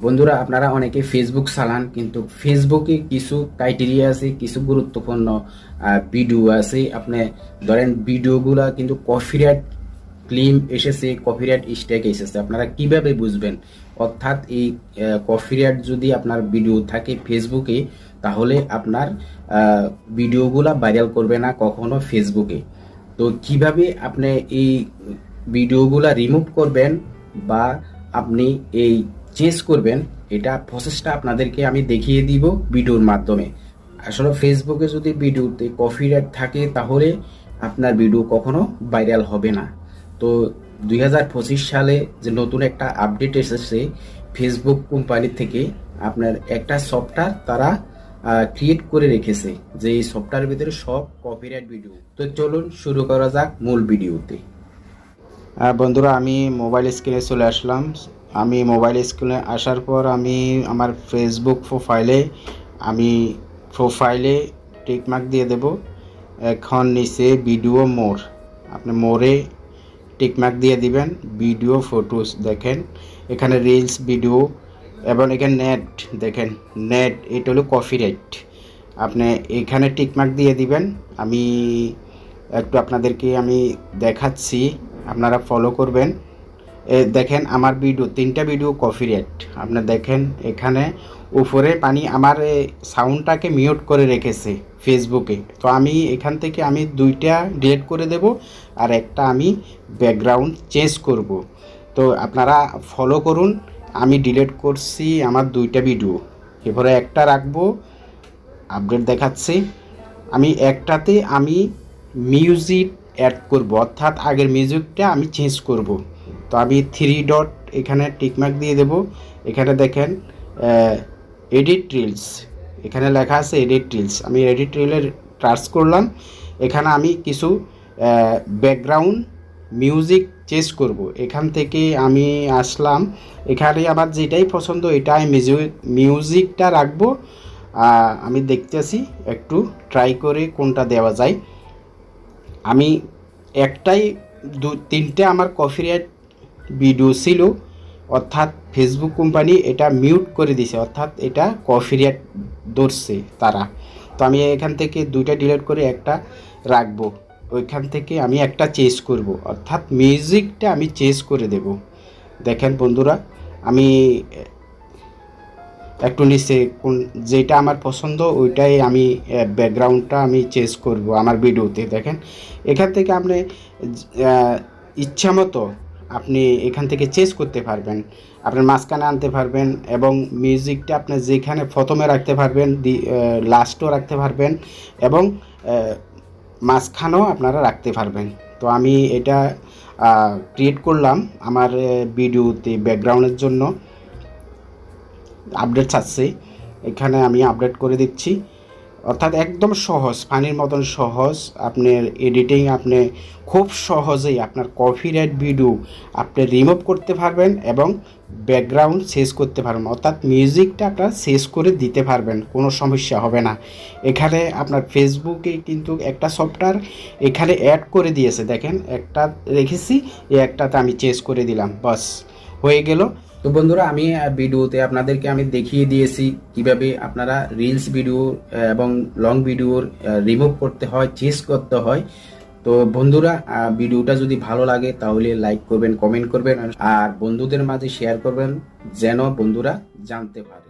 বন্ধুরা, আপনারা অনেকে ফেসবুক চালান, কিন্তু ফেসবুকে কিছু ক্রাইটেরিয়া আছে, কিছু গুরুত্বপূর্ণ ভিডিও আছে। আপনি ধরেন ভিডিওগুলা কিন্তু কপিরাইট ক্লিম এসেছে কপিরাইট স্ট্যাক এসেছে। আপনারা কীভাবে বুঝবেন? অর্থাৎ এই কপিরাইট যদি আপনার ভিডিও থাকে ফেসবুকে তাহলে আপনার ভিডিওগুলা ভাইরাল করবে না কখনো ফেসবুকে তো কীভাবে আপনি এই ভিডিওগুলা রিমুভ করবেন বা আপনি এই চেঞ্জ করবেন, এটা প্রসেসটা আপনাদেরকে আমি দেখিয়ে দিব ভিডিওর মাধ্যমে। আসলে ফেসবুকে যদি ভিডিওতে কপিরাইট থাকে, তাহলে আপনার ভিডিও কখনো ভাইরাল হবে না। তো দুই হাজার পঁচিশ সালে যে নতুন একটা আপডেট এসেছে ফেসবুক কোম্পানি থেকে আপনার একটা সফটওয়্যার তারা ক্রিয়েট করে রেখেছে, যে এই সফটওয়্যারের ভিতরে সব কপিরাইট ভিডিও তো চলুন শুরু করা যাক মূল ভিডিওতে আর বন্ধুরা, আমি মোবাইল স্ক্রিনে চলে আসলাম। আমি মোবাইল স্ক্রিনে আসার পর আমি আমার ফেসবুক প্রোফাইলে আমি প্রোফাইলে টিকমার্ক দিয়ে দেব। এখন নিচে ভিডিও মোর আপনি মোরে টিকমার্ক দিয়ে দিবেন ভিডিও ফটোস দেখেন। এখানে রিলস ভিডিও এবং এখানে নেট দেখেন। নেট এটা হলো কপিরাইট আপনি এখানে টিকমার্ক দিয়ে দিবেন। আমি একটু আপনাদেরকে আমি দেখাচ্ছি, আপনারা ফলো করবেন। দেখেন আমার ভিডিও তিনটা ভিডিও কফি কপিরাইট আপনি দেখেন এখানে উপরে পানি আমার সাউন্ডটাকে মিউট করে রেখেছে ফেসবুকে তো আমি এখান থেকে আমি দুইটা ডিলিট করে দেব আর একটা আমি ব্যাকগ্রাউন্ড চেঞ্জ করব। তো আপনারা ফলো করুন, আমি ডিলিট করছি আমার দুইটা ভিডিও এরপরে একটা রাখব আপডেট দেখাচ্ছি। আমি একটাতে আমি মিউজিক অ্যাড করব, অর্থাৎ আগের মিউজিকটা আমি চেঞ্জ করব। তো আমি থ্রি ডট এখানে টিকমার্ক দিয়ে দেব। এখানে দেখেন এডিট রিলস এখানে লেখা আছে এডিট রিলস আমি এডিট রিলের টাচ করলাম। এখানে আমি কিছু ব্যাকগ্রাউন্ড মিউজিক চেঞ্জ করব। এখান থেকে আমি আসলাম। এখানে আমার যেটাই পছন্দ এটা আমি মিউজিক মিউজিকটা রাখব আমি দেখতেছি, একটু ট্রাই করে কোনটা দেওয়া যায়। আমি একটাই দু, তিনটে আমার কপিরাইট ভিডিও ছিল অর্থাৎ ফেসবুক কোম্পানি এটা মিউট করে দিছে অর্থাৎ এটা কপিরাইট ধরছে তারা। তো আমি এখান থেকে দুইটা ডিলিট করে একটা রাখব। ওইখান থেকে আমি একটা চেঞ্জ করব অর্থাৎ মিউজিকটা আমি চেঞ্জ করে দেব। দেখেন বন্ধুরা আমি একটু নিচে কোন যেটা আমার পছন্দ ওইটাই আমি ব্যাকগ্রাউন্ডটা আমি চেঞ্জ করব আমার ভিডিওতে দেখেন এখান থেকে আপনি আহ, ইচ্ছা মতো আপনি এখান থেকে চেঞ্জ করতে পারবেন। আপনার মাঝখানে আনতে পারবেন এবং মিউজিকটা আপনি যেখানে প্রথমে রাখতে পারবেন লাস্টও রাখতে পারবেন এবং মাঝখানেও আপনারা রাখতে পারবেন। তো আমি এটা ক্রিয়েট করলাম আমার ভিডিওতে ব্যাকগ্রাউন্ডের জন্য। আপডেট চাচ্ছে। এখানে আমি আপডেট করে দিচ্ছি। অর্থাৎ একদম সহজ, পানির মতন সহজ। আপনার এডিটিং আপনি খুব সহজেই আপনার কপিরাইট ভিডিও আপনি রিমুভ করতে পারবেন এবং ব্যাকগ্রাউন্ড শেষ করতে পারবেন। অর্থাৎ মিউজিকটা আপনার শেষ করে দিতে পারবেন, কোনো সমস্যা হবে না। এখানে আপনার ফেসবুকে কিন্তু একটা সফটওয়্যার এখানে অ্যাড করে দিয়েছে। দেখেন, একটা রেখেছি, এই একটাতে আমি চেঞ্জ করে দিলাম, বাস। হয়ে গেল। তো বন্ধুরা, আমি ভিডিওতে আপনাদেরকে আমি দেখিয়ে দিয়েছি কীভাবে আপনারা রিলস ভিডিও এবং লং ভিডিওর রিমুভ করতে হয় চেস করতে হয়। তো বন্ধুরা ভিডিওটা যদি ভালো লাগে তাহলে লাইক করবেন কমেন্ট করবেন, আর বন্ধুদের মাঝে শেয়ার করবেন যেন বন্ধুরা জানতে পারে।